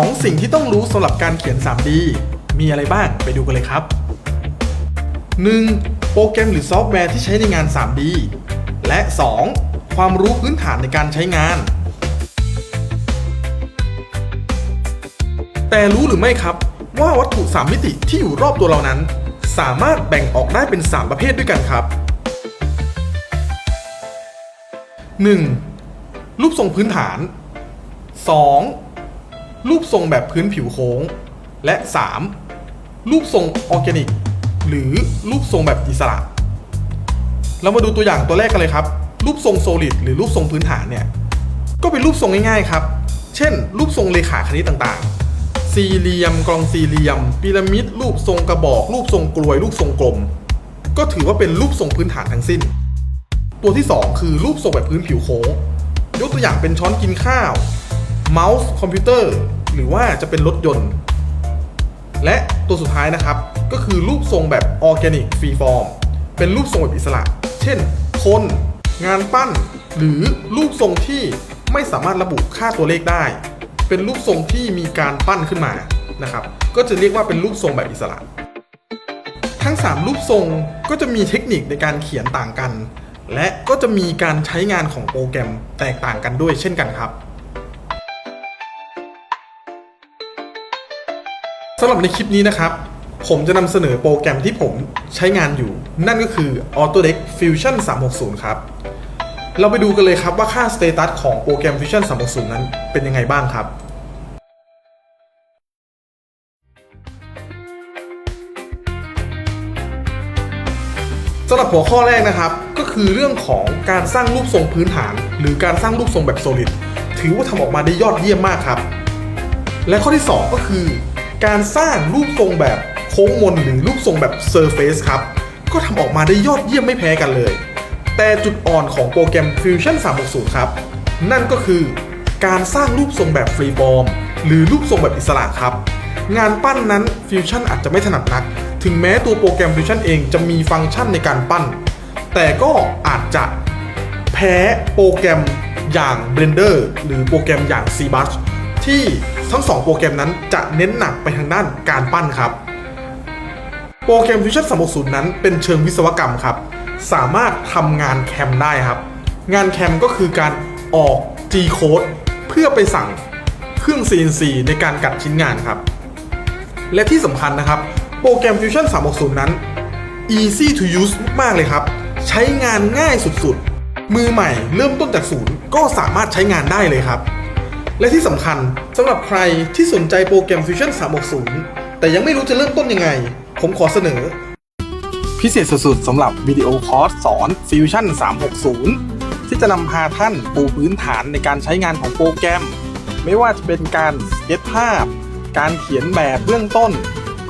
2 สิ่งที่ต้องรู้สำหรับการเขียน 3D มีอะไรบ้างไปดูกันเลยครับ 1. โปรแกรมหรือซอฟต์แวร์ที่ใช้ในงาน 3D และ 2. ความรู้พื้นฐานในการใช้งาน แต่รู้หรือไม่ครับ ว่าวัตถุ 3 มิติที่อยู่รอบตัวเรานั้น สามารถแบ่งออกได้เป็น 3 ประเภทด้วยกันครับ 1. รูปทรงพื้นฐาน 2. รูปทรงแบบพื้นผิวโค้ง และ 3. รูปทรงออร์แกนิก หรือรูปทรงแบบอิสระ เรามาดูตัวอย่างตัวแรกกันเลยครับ รูปทรงโซลิดหรือรูปทรงพื้นฐานเนี่ย ก็เป็นรูปทรงง่ายๆครับ เช่น รูปทรงเลขาคณิตต่างๆ สี่เหลี่ยมกลองสี่เหลี่ยมพีระมิด รูปทรงกระบอก รูปทรงกลวย รูปทรงกลม ก็ถือว่าเป็นรูปทรงพื้นฐานทั้งสิ้น ตัวที่ 2 คือรูปทรงแบบพื้นผิวโค้ง ยกตัวอย่างเป็นช้อนกินข้าวเมาส์คอมพิวเตอร์ หรือว่าจะเป็นรถยนต์ และตัวสุดท้ายนะครับ ก็คือรูปทรงแบบออร์แกนิกฟรีฟอร์มเป็นรูปทรงแบบอิสระ เช่น คน งานปั้น หรือรูปทรงที่ไม่สามารถระบุค่าตัวเลขได้ เป็นรูปทรงที่มีการปั้นขึ้นมานะครับ ก็จะเรียกว่าเป็นรูปทรงแบบอิสระ ทั้ง 3 รูปทรงก็จะมีเทคนิคในการเขียนต่างกัน และก็จะมีการใช้งานของโปรแกรมแตกต่างกันด้วยเช่นกันครับ สำหรับในคลิปนี้นะครับ ผมจะนำเสนอโปรแกรมที่ผมใช้งานอยู่ นั่นก็คือ Autodesk Fusion 360 ครับ เราไปดูกันเลยครับว่าค่าสเตตัสของโปรแกรม Fusion 360 นั้นเป็นยังไงบ้างครับสำหรับหัวข้อแรกนะครับก็คือเรื่องของการสร้างรูปทรงพื้นฐาน หรือการสร้างรูปทรงแบบ solid ถือว่าทำออกมาได้ยอดเยี่ยมมากครับ และข้อที่ 2 ก็คือ การสร้างรูปทรงแบบโค้งมนหรือรูปทรงแบบ surface ครับ ก็ทำออกมาได้ยอดเยี่ยมไม่แพ้กันเลย แต่จุดอ่อนของโปรแกรม Fusion 360 ครับ นั่นก็คือการสร้างรูปทรงแบบ freeform หรือรูปทรงแบบอิสระครับ งานปั้นนั้น Fusion อาจจะไม่ถนัดนัก ถึงแม้ตัวโปรแกรม Fusion เองจะมีฟังก์ชันในการปั้น แต่ก็อาจจะแพ้โปรแกรมอย่าง Blender หรือโปรแกรมอย่าง ZBrush ที่ทั้งสองโปรแกรมนั้นจะเน้นหนักไปทางด้านการปั้นครับ โปรแกรม Fusion 360 นั้นเป็นเชิงวิศวกรรมครับ สามารถทำงานแคมได้ครับ งานแคมก็คือการออก G code เพื่อไปสั่งเครื่อง CNC ในการกัดชิ้นงานครับ และที่สำคัญนะครับ โปรแกรม Fusion 360 นั้น easy to use มากเลยครับ ใช้งานง่ายสุดๆ มือใหม่เริ่มต้นจากศูนย์ก็สามารถใช้งานได้เลยครับ และที่สำคัญสำหรับใครที่สนใจโปรแกรม Fusion 360 แต่ยังไม่รู้จะเริ่มต้นยังไง ผมขอเสนอ พิเศษสุดๆสำหรับวิดีโอคอร์สสอน Fusion 360 ที่จะนำพาท่านปูพื้นฐานในการใช้งานของโปรแกรม ไม่ว่าจะเป็นการสเก็ตภาพ การเขียนแบบเบื้องต้น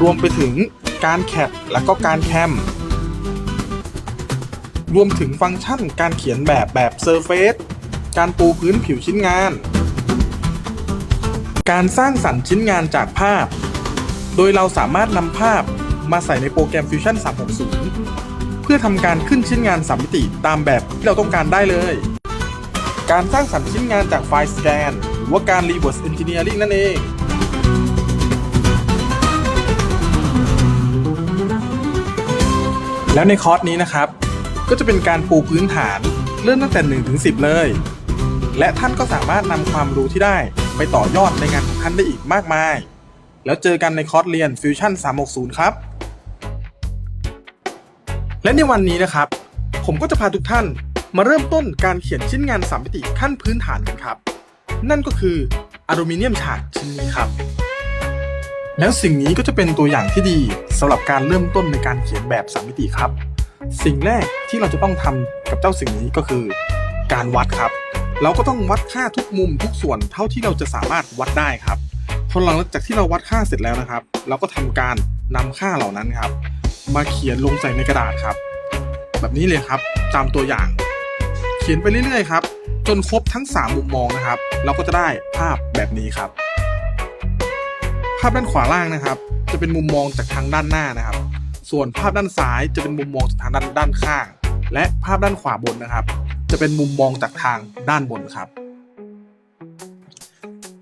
รวมไปถึงการแคปและก็การแคมรวมถึงฟังก์ชันการเขียนแบบแบบ Surface การปูพื้นผิวชิ้นงาน การสร้างสรรค์ชิ้นงานจากภาพ โดยเราสามารถนำภาพมาใส่ในโปรแกรม Fusion 360 เพื่อทำการขึ้นชิ้นงานสามมิติตามแบบที่เราต้องการได้เลย การสร้างสรรค์ชิ้นงานจากไฟล์สแกน หรือว่าการ Reverse Engineering นั่นเองแล้วในคอร์สนี้นะครับ ก็จะเป็นการปูพื้นฐานเริ่มตั้งแต่1ถึง10 เลย และท่านก็สามารถนำความรู้ที่ได้ ไปต่อยอดในงานของท่านได้อีกมากมาย แล้วเจอกันในคอร์สเรียน Fusion 360 ครับ และในวันนี้นะครับ ผมก็จะพาทุกท่านมาเริ่มต้นการเขียนชิ้นงานสามมิติขั้นพื้นฐานกันครับ นั่นก็คืออลูมิเนียมฉากชิ้นนี้ครับ แล้วสิ่งนี้ก็จะเป็นตัวอย่างที่ดีสำหรับการเริ่มต้นในการเขียนแบบสามมิติครับ สิ่งแรกที่เราจะต้องทำกับเจ้าสิ่งนี้ก็คือ การวัดครับ เราก็ต้องวัดค่าทุกมุมทุกส่วนเท่าที่เราจะสามารถวัดได้ครับพอหลังจากที่เราวัดค่าเสร็จแล้วนะครับ เราก็ทำการนำค่าเหล่านั้นครับ มาเขียนลงใส่ในกระดาษครับ แบบนี้เลยครับตามตัวอย่าง เขียนไปเรื่อยๆครับ จนครบทั้ง 3 มุมมองนะครับ เราก็จะได้ภาพแบบนี้ครับ ภาพด้านขวาล่างนะครับ จะเป็นมุมมองจากทางด้านหน้านะครับ ส่วนภาพด้านซ้ายจะเป็นมุมมองจากทางด้านด้านข้าง และภาพด้านขวาบนนะครับ เป็นมุมมองจากทางด้านบนครับ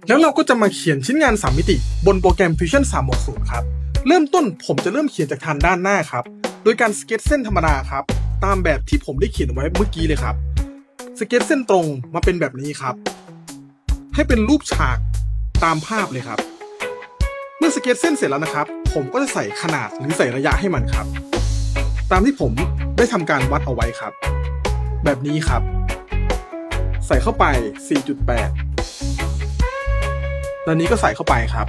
แล้วเราก็จะมาเขียนชิ้นงาน 3 มิติ บนโปรแกรม Fusion 360 ครับ เริ่มต้นผมจะเริ่มเขียนจากทางด้านหน้าครับ โดยการสเก็ตเส้นธรรมดาครับ ตามแบบที่ผมได้เขียนไว้เมื่อกี้เลยครับ สเก็ตเส้นตรงมาเป็นแบบนี้ครับ ให้เป็นรูปฉากตามภาพเลยครับ เมื่อสเก็ตเส้นเสร็จแล้วนะครับ ผมก็จะใส่ขนาดหรือใส่ระยะให้มันครับ ตามที่ผมได้ทำการวัดเอาไว้ครับ แบบนี้ครับ ใส่เข้าไป 4.8 แล้วนี้ก็ใส่เข้าไปครับ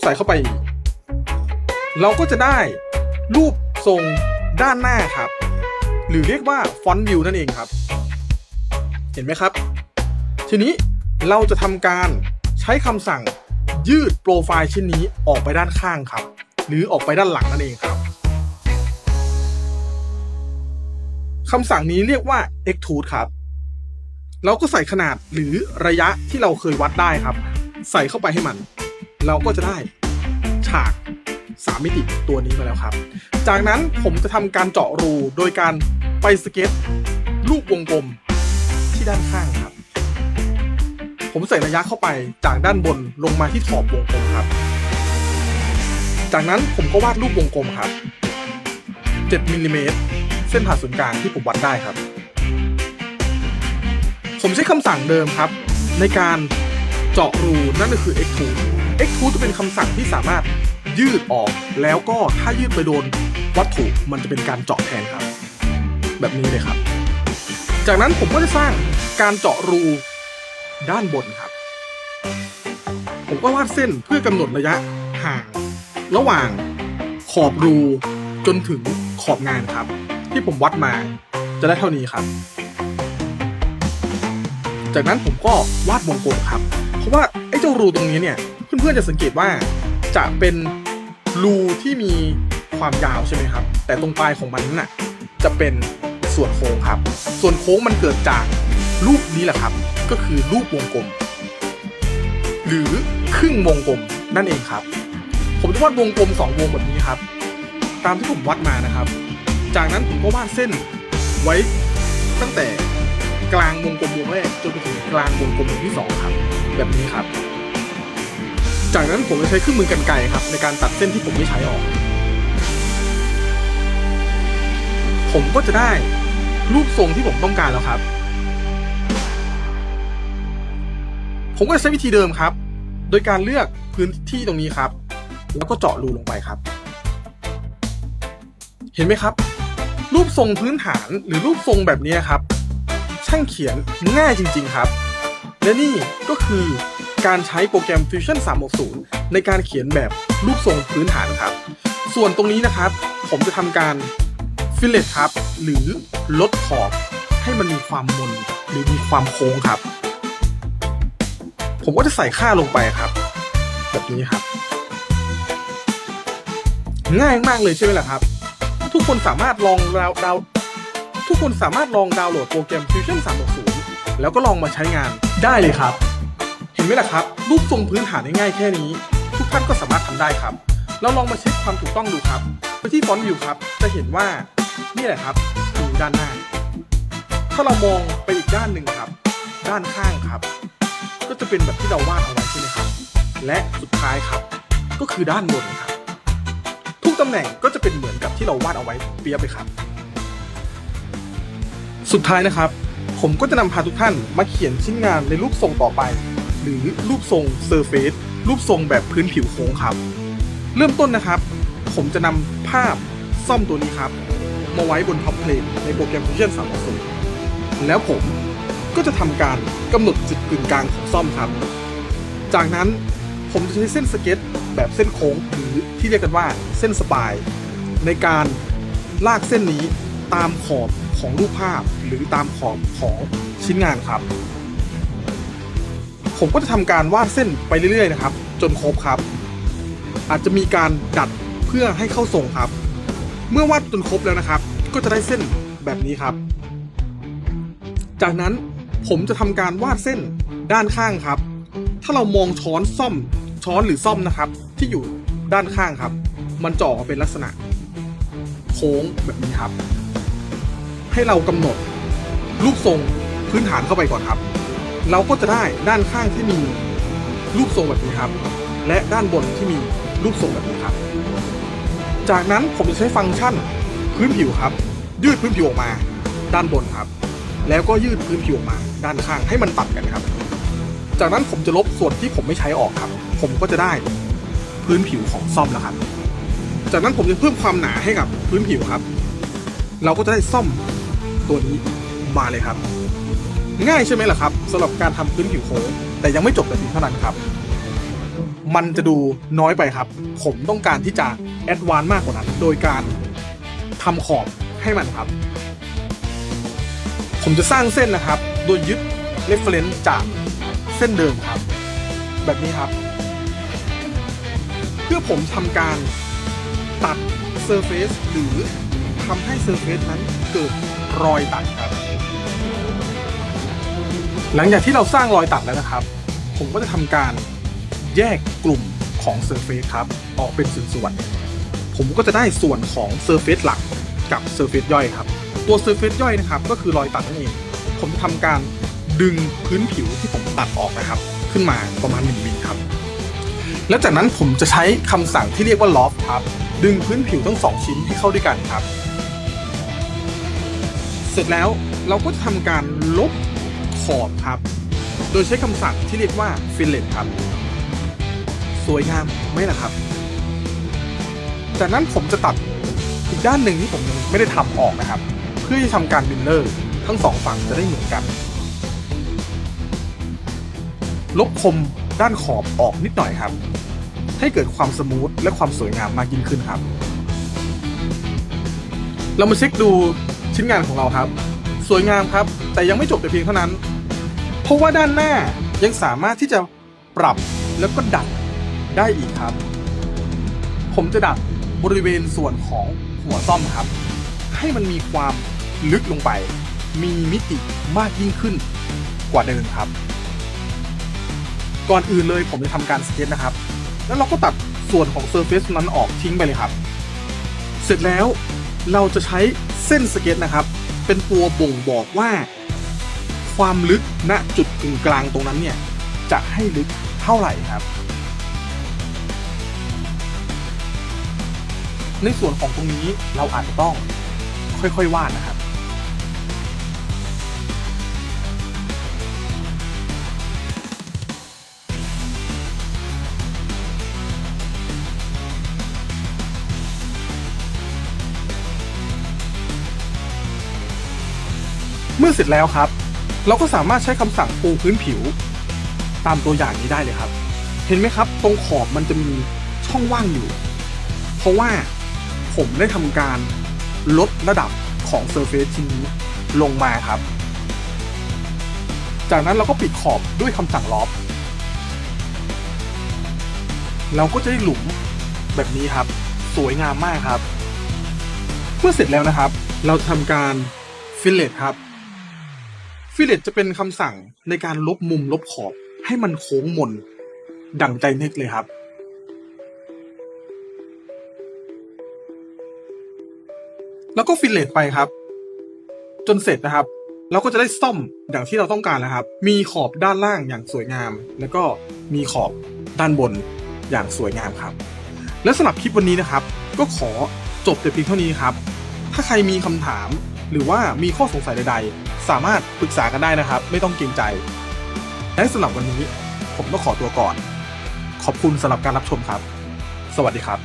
ใส่เข้าไปอีกเราก็จะได้รูปทรงด้านหน้าครับ หรือเรียกว่าฟอนต์วิวนั่นเองครับ เห็นไหมครับ ทีนี้เราจะทำการใช้คำสั่งยืดโปรไฟล์ชิ้นนี้ออกไปด้านข้างครับ หรือออกไปด้านหลังนั่นเองครับ คำสั่งนี้เรียกว่า extrude ครับ เราก็ใส่ขนาดหรือระยะที่เราเคยวัดได้ครับ ใส่เข้าไปให้มัน เราก็จะได้ฉาก3มิติตัวนี้มาแล้วครับ จากนั้นผมจะทำการเจาะรูโดยการไปสเก็ตรูปวงกลมที่ด้านข้างครับ ผมใส่ระยะเข้าไปจากด้านบนลงมาที่ขอบวงกลมครับ จากนั้นผมก็วาดรูปวงกลมครับ7มิลลิเมตร เส้นผ่าศูนย์กลางที่ผมวัดได้ครับ ผมใช้คำสั่งเดิมครับ ในการเจาะรูนั่นก็คือ extrude extrude จะเป็นคำสั่งที่สามารถยืดออกแล้วก็ถ้ายืดไปโดนวัตถุมันจะเป็นการเจาะแทนครับ แบบนี้เลยครับ จากนั้นผมก็จะสร้างการเจาะรูด้านบนครับ ผมก็วาดเส้นเพื่อกำหนดระยะห่างระหว่างขอบรูจนถึงขอบงานครับ ที่ผมวัดมาจะได้เท่านี้ครับ จากนั้นผมก็วาดวงกลมครับ เพราะว่าไอ้เจ้ารูตรงนี้เนี่ยเพื่อนๆจะสังเกตว่าจะเป็นรูที่มีความยาวใช่ไหมครับ แต่ตรงปลายของมันน่ะจะเป็นส่วนโค้งครับ ส่วนโค้งมันเกิดจากรูปนี้แหละครับ ก็คือรูปวงกลม หรือครึ่งวงกลมนั่นเองครับ ผมจะวาดวงกลมสองวงแบบนี้ครับ ตามที่ผมวัดมานะครับ จากนั้นผมก็วาดเส้นไว้ตั้งแต่กลางวงกลมวงแรกจนไปถึงกลางวงกลมวงที่สองครับ แบบนี้ครับ จากนั้นผมจะใช้เครื่องมือกันไกรครับ ในการตัดเส้นที่ผมไม่ใช้ออก ผมก็จะได้รูปทรงที่ผมต้องการแล้วครับ ผมก็จะใช้วิธีเดิมครับ โดยการเลือกพื้นที่ตรงนี้ครับ แล้วก็เจาะรูลงไปครับ เห็นไหมครับ รูปทรงพื้นฐานหรือรูปทรงแบบนี้ครับ ช่างเขียนง่ายจริง ๆครับ และนี่ก็คือการใช้โปรแกรม Fusion 360 ในการเขียนแบบรูปทรงพื้นฐานครับ ส่วนตรงนี้นะครับ ผมจะทำการ fillet ครับ หรือลดขอบให้มันมีความมนหรือมีความโค้งครับ ผมก็จะใส่ค่าลงไปครับ แบบนี้ครับ ง่ายมากเลยใช่ไหมล่ะครับ ทุกคนสามารถลองดาวดาวทุกคนสามารถลองดาวน์โหลดโปรแกรม Fusion 360 แล้วก็ลองมาใช้งานได้เลยครับ เห็นไหมล่ะครับ รูปทรงพื้นฐานง่ายๆแค่นี้ ทุกท่านก็สามารถทำได้ครับ เราลองมาเช็คความถูกต้องดูครับไปที่ฟอนต์วิวครับ จะเห็นว่านี่แหละครับคือด้านหน้า ถ้าเรามองไปอีกด้านหนึ่งครับ ด้านข้างครับ ก็จะเป็นแบบที่เราวาดเอาไว้ใช่ไหมครับ และสุดท้ายครับ ก็คือด้านบนครับ ตำแหน่งก็จะเป็นเหมือนกับที่เราวาดเอาไว้เปียบเลยครับ สุดท้ายนะครับ ผมก็จะนำพาทุกท่านมาเขียนชิ้นงานในรูปทรงต่อไป หรือรูปทรงเซอร์เฟซรูปทรงแบบพื้นผิวโค้งครับ เริ่มต้นนะครับ ผมจะนำภาพซ่อมตัวนี้ครับ มาไว้บนท็อปเพลนในโปรแกรม Fusion 360แล้วผมก็จะทำการกำหนดจุดกึ่งกลางของซ่อมครับ จากนั้นผมจะใช้เส้นสเก็ตแบบเส้นโค้งหรือ ที่เรียกกันว่าเส้นสปาย ในการลากเส้นนี้ตามขอบของรูปภาพหรือตามขอบของชิ้นงานครับ ผมก็จะทำการวาดเส้นไปเรื่อยๆนะครับ จนครบครับ อาจจะมีการดัดเพื่อให้เข้าทรงครับ เมื่อวาดจนครบแล้วนะครับ ก็จะได้เส้นแบบนี้ครับ จากนั้นผมจะทำการวาดเส้นด้านข้างครับ ถ้าเรามองช้อนซ่อมช้อนหรือซ่อมนะครับ ที่อยู่ ด้านข้างครับ มันจะอเป็นลักษณะ โค้งแบบนี้ครับ ให้เรากำหนดรูปทรงพื้นฐานเข้าไปก่อนครับ เราก็จะได้ด้านข้างที่มีรูปทรงแบบนี้ครับ และด้านบนที่มีรูปทรงแบบนี้ครับ จากนั้นผมจะใช้ฟังก์ชันพื้นผิวครับ ยืดพื้นผิวออกมา ด้านบนครับ แล้วก็ยืดพื้นผิวออกมา ด้านข้างให้มันตัดกันครับ จากนั้นผมจะลบส่วนที่ผมไม่ใช้ออกครับ ผมก็จะได้ พื้นผิวของซ่อมแล้วครับ จากนั้นผมจะเพิ่มความหนาให้กับพื้นผิวครับ เราก็จะได้ซ่อมตัวนี้มาเลยครับ ง่ายใช่ไหมล่ะครับสำหรับการทำพื้นผิวโค้งแต่ยังไม่จบแต่เพียงเท่านั้นครับ มันจะดูน้อยไปครับ ผมต้องการที่จะแอดวานมากกว่านั้น โดยการทำขอบให้มันครับ ผมจะสร้างเส้นนะครับ โดยยึด reference จากเส้นเดิมครับ แบบนี้ครับ พื่อผมทำการตัด surface หรือทำให้ surface นั้นเกิดรอยตัดครับ หลังจากที่เราสร้างรอยตัดแล้วนะครับ ผมก็จะทำการแยกกลุ่มของ Surface ครับ ออกเป็นส่วนๆผมก็จะได้ส่วนของ Surface หลักกับ Surface ย่อยครับ ตัว Surface ย่อยนะครับ ก็คือรอยตัดนั่นเอง ผมจะทำการดึงพื้นผิวที่ผมตัดออกนะครับ ขึ้นมาประมาณ1มิลครับ แล้วจากนั้นผมจะใช้คำสั่งที่เรียกว่า loft ครับ ดึงพื้นผิวทั้งสองชิ้นให้เข้าด้วยกันครับ เสร็จแล้วเราก็จะทำการลบขอบครับ โดยใช้คำสั่งที่เรียกว่า fillet ครับ สวยงามไหมล่ะครับ จากนั้นผมจะตัดอีกด้านหนึ่งที่ผมยังไม่ได้ทำออกนะครับ เพื่อที่จะทำการบินเลอร์ ทั้งสองฝั่งจะได้เหมือนกัน ลบคม ด้านขอบออกนิดหน่อยครับ ให้เกิดความสมูทและความสวยงามมากยิ่งขึ้นครับ เรามาเช็คดูชิ้นงานของเราครับ สวยงามครับ แต่ยังไม่จบแต่เพียงเท่านั้น เพราะว่าด้านหน้ายังสามารถที่จะปรับแล้วก็ดัดได้อีกครับ ผมจะดัดบริเวณส่วนของหัวซ่อมครับ ให้มันมีความลึกลงไป มีมิติมากยิ่งขึ้นกว่าเดิมครับ ก่อนอื่นเลยผมจะทำการสเก็ตนะครับ แล้วเราก็ตัดส่วนของเซอร์เฟซนั้นออกทิ้งไปเลยครับ เสร็จแล้วเราจะใช้เส้นสเก็ตนะครับ เป็นตัวบ่งบอกว่า ความลึกณจุดกึ่งกลางตรงนั้นเนี่ย จะให้ลึกเท่าไหร่ครับ ในส่วนของตรงนี้เราอาจจะต้องค่อยๆวาดนะครับ เมื่อเสร็จแล้วครับ เราก็สามารถใช้คำสั่งปูพื้นผิว ตามตัวอย่างนี้ได้เลยครับ เห็นไหมครับ ตรงขอบมันจะมีช่องว่างอยู่ เพราะว่าผมได้ทำการลดระดับของเซอร์เฟซชิ้นนี้ลงมาครับ จากนั้นเราก็ปิดขอบด้วยคำสั่งล็อบเราก็จะได้หลุมแบบนี้ครับ สวยงามมากครับ เมื่อเสร็จแล้วนะครับ เราจะทำการฟิลเลตครับ ฟิเลตจะเป็นคำสั่งในการลบมุมลบขอบให้มันโค้งมน ดั่งใจนึกเลยครับ แล้วก็ฟิเลตไปครับ จนเสร็จนะครับ เราก็จะได้ซ่อมอย่างที่เราต้องการแล้วครับ มีขอบด้านล่างอย่างสวยงาม แล้วก็มีขอบด้านบนอย่างสวยงามครับ และสำหรับคลิปวันนี้นะครับ ก็ขอจบแต่เพียงเท่านี้ครับ ถ้าใครมีคำถามหรือว่ามีข้อสงสัยใดๆ สามารถปรึกษากันได้นะครับ ไม่ต้องเกรงใจและสำหรับวันนี้ผมต้องขอตัวก่อน ขอบคุณสำหรับการรับชมครับ สวัสดีครับ